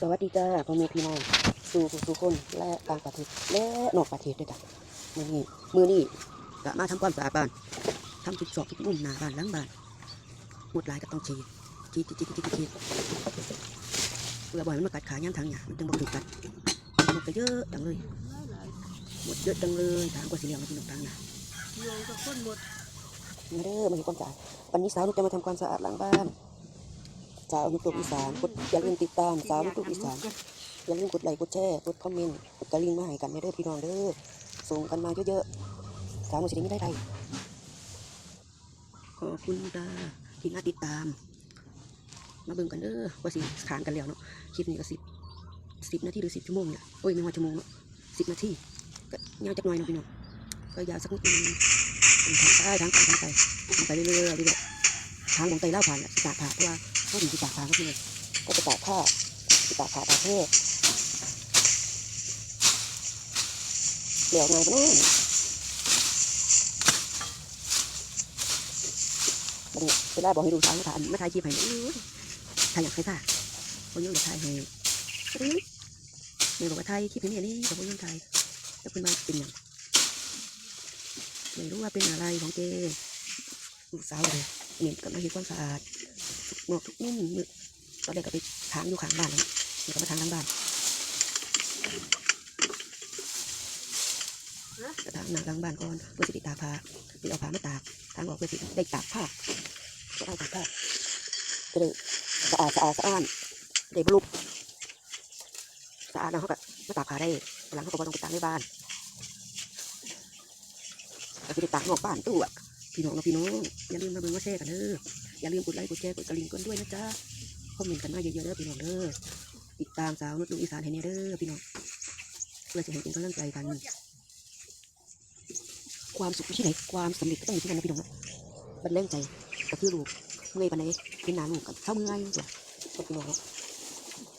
สวัสดีจ้าพ่อแม่พี่น้องสู่ผู้สู่คนและต่างประเทศและนอกประเทศด้วยจ้ะมือนี้มือนี้กะมาทำความสะอาดบ้านทำทุกซอกทุกมุมหน้าบ้านหลังบ้านหมดหลายก็ต้องฉีดฉีดฉีดฉีดฉีดฉีดเพื่อบ่อยมันมากัดขาย่ำทางหยามันจึงบ่ถูกกัดหมดก็เยอะจังเลยหมดเยอะจังเลยทางกว่าสีเหลืองมาพี่น้องทางหยาโยงกับคนหมดมาเด้อมาเห็นความสะอาดวันนี้สาวนุกจะมาทำความสะอาดหลังบ้าน สาวนุกตัวอีสานกดอย่าลืมติดตามสาวนุกตัวอีสานอย่าลืมกดไลค์กดแชร์กดคอมเมนต์กดกระลิ่งมาให้กันเด้อพี่น้องเด้อส่งกันมาเยอะๆสามหมื่นสิได้ไม่ได้ไรขอบคุณตาที่น่าติดตาม มาเบิ่งกันเด้อว่าสิขานกันแล้วเนาะคลิปนี้ก็สิบสิบนาทีหรือสิบชั่วโมงเนี่ยโอ้ยไม่ว่าชั่วโมงเนาะสิบนาทีก็ยาวจักหน่อยเนาะพี่น้องก็ยาวสักนิดนึงทางซ้ายทางขวาทางไปทางไปเรื่อยๆเรื่อยๆทางของไตเล่าผ่านแหละสิตากผ่าเพราะว่า เขาถึงสิตากผ่าก็พี่น้อก็จะตากผ้าสิตากผ้าตากเทศเหลียวไงบ้างบัดนี้เวลาบอกให้ดูทางถ่ายมาถ่ายคลิปให้อู้ยถ่ายอย่างใครซ่าคนยุ่งอยากถ่ายให้อื้อแม่บอกว่าถ่ายคลิปให้แม่นี่แต่คนยุ่งถ่ายแล้วเป็นมาเป็นอย่างไม่รู้ว่าเป็นอะไรของเจลูกสาวเลยเนี่ยก็มาเห็นความสะอาด งอกทุกนุ่มมือตอนแรกก็ไปทางอยู่ข้างบ้านแล้วเดี๋ยก็มาทางหลังบ้านกระถางหน้าหลังบ้านก่อนเพื่อสิไปตากผ้าไปเอาผ้ามาตากทางออกเพื่อสิได้ตากผ้าก็ได้ตากผ้าจะได้สะอาดสะอาดสะอ้านได้บรรลุสะอาดแล้วเขาก็มาตากผ้าได้หลังเขาก็ต้องไปตากในบ้านก็สิได้ตากนอกบ้านตู้อะพี่น้องเนาะพี่น้องอย่าลืมมาเบิ่งมาแชร์กันเด้อ อย่าลืมกดไลค์กดแชร์กดกระลิ่งกันด้วยนะจ๊ะคอมเมนต์กันมาเยอะๆเด้อพี่น้องเด้อติดตามสาวนุชลูกอีสานให้แน่เด้อพี่น้องเพื่อจะให้เป็นกำลังใจกัน ความสุขอยู่ที่ไหนความสำเร็จก็ต้องอยู่ที่นั่นนะพี่น้องนะบันเล่งใจก็คือลูกเมื่อยปันไหนเป็นหนาลูกกับเท่าเมื่อยจ้ะก็พี่น้องเนาะ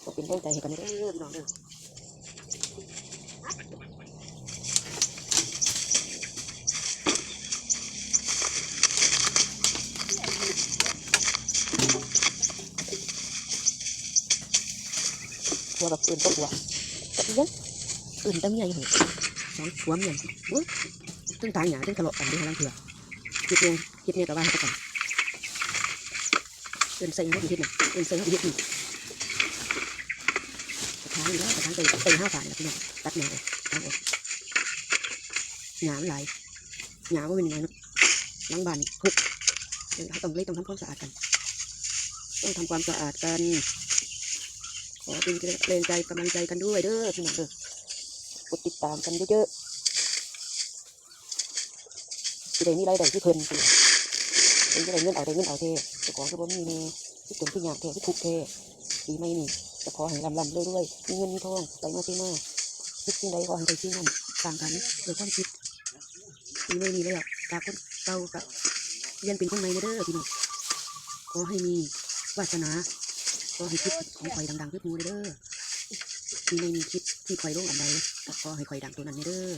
ก็เป็นแรงใจให้กันเด้อพี่น้องเด้อ หัวแบบอื่นก็หัวแต่อีกนั้นอื่นตั้งใหญ่หรอสองหัวเมียนอุ้ยตึ้งตายหยาตึ้งทะเลาะกันด้วยทั้งเถื่อคิดเนี่ยคิดเนี่ยกับว่าเขากันเดินใส่หัวอีกทีหนึ่งเดินใส่หัวอีกทีกระถางอยู่แล้วกระถางไปไปห้าฝ่ายแล้วพี่น้องตัดหนาเลยตัดออกหยามันไหลายหยาก็เป็นยังไงนะล้างบานหุกเดี๋ยวเราต้องเลยต้องทำความสะอาดกัน ต้องทำความสะอาดกัน ขอเป็นแรงใจกำลังใจกันด้วยเด้อพี่น้องเด้อกดติดตามกันเยอะๆสิได้มีรายได้ที่เพิ่นสิเป็นจะได้เงินเอาได้เงินเอาเท่เจ้าของก็บ่มีแน่ที่ตุนที่ยากเท่ที่ทุกเท่ปีไม่นี่จะขอให้ลำลำเรื่อยๆมีเงินมีทองไหลมาเทมาคิดสิ่งใดขอให้ได้สิ่นั้นต่างกันโดยความคิดปีไม่นี่แล้วจากคนเก่ากับเรียนเป็นคนใหม่เด้อพี่น้องขอให้มีวาสนา ขอให้คิดของข่อยดังๆขึ้นมูเด้อปีไม่มีคิดที่ข่อยลงอันใดก็ให้ข่อยดังตัวนั้นเด้อ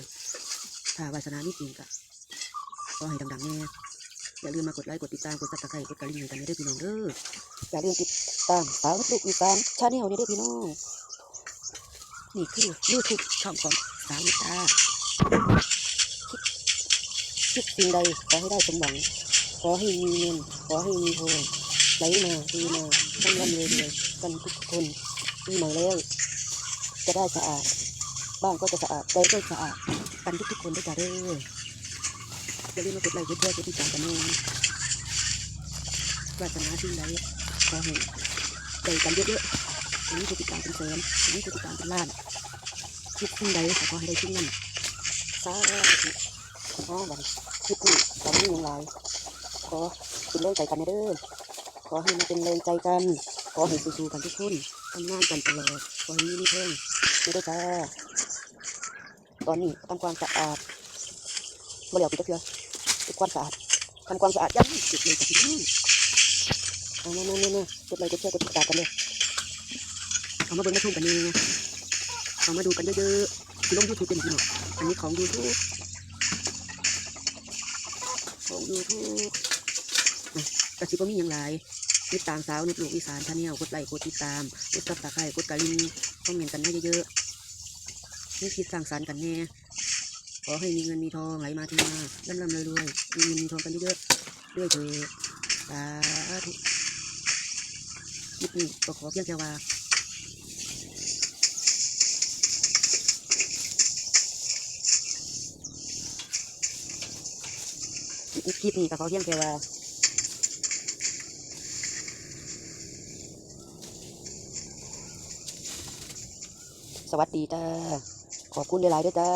ถ้าวาสนามีจริงก็ก็ให้ดังๆแน่อย่าลืมมากดไลค์กดติดตามกดซับสไครต์กดกระดิ่งกันเด้อพี่น้องเด้ออย่าลืมติดตามสาวลูกอีสานชาแนลนี่เด้อพี่น้องนี่คือยูทูบช่องของสาวนิตาคิดสิ่งใดขอให้ได้สมหวังขอให้มีเงินขอให้มีทอง ไหลมาดีมาต้องร่ำรวยรวยกันทุกคนปีใหม่แล้ว จะได้สะอาด บ้านก็จะสะอาดใจก็สะอาดกันทุกๆคนด้วยจ้าเด้ออย่าลืมมากดไลค์กดแชร์กดติดตามกันด้วยนะวาสนาสิ่งใดขอให้ได้กันเยอะๆวันนี้จะติดตามเป็นแสนวันนี้จะติดตามเป็นล้านคิดสิ่งใดขอให้ได้สิ่งนั้นสาธุขอบันคิดนี่ตอนนี้ยังไรขอเป็นแรงใจกันนะเด้อ ขอให้มาเป็นแรงใจกัน ขอให้สู้ๆกันทุกคนทำงานกันตลอดขอให้มีเพิ่มไม่ได้จ้าตอนนี้ทำความสะอาดบ่เหลวปิดตะเกียบปิดความสะอาดทำความสะอาดย้ำจุดเลยกับพี่น้องเอามาๆๆๆกดไลค์กดแชร์กดติดตามกันเลยเอามาเบิ่งมาชมกันนี่เอามาดูกันเยอะๆที่ลงยูทูบเป็นพี่น้องอันนี้ของยูทูบของยูทูบกระชิบว่ามีอย่างไร ติดตามสาวนุลูกอีสานชาแนลกดไลค์กดติดตามกดซับสไครต์กดกระลิ่งคอมเมนต์กันให้เยอะๆนี่คิดสร้างสรรค์กันแน่ขอให้มีเงินมีทองไหลมาที่มาร่ำร่ำรวยรวยมีเงินมีทองกันเยอะๆด้วยเถิดสาธุคลิปนี้ก็ขอเพียงแค่ว่าคลิปนี้ก็ขอเพียงแค่ว่า สวัสดีจ้า ขอบคุณหลายๆด้วยจ้า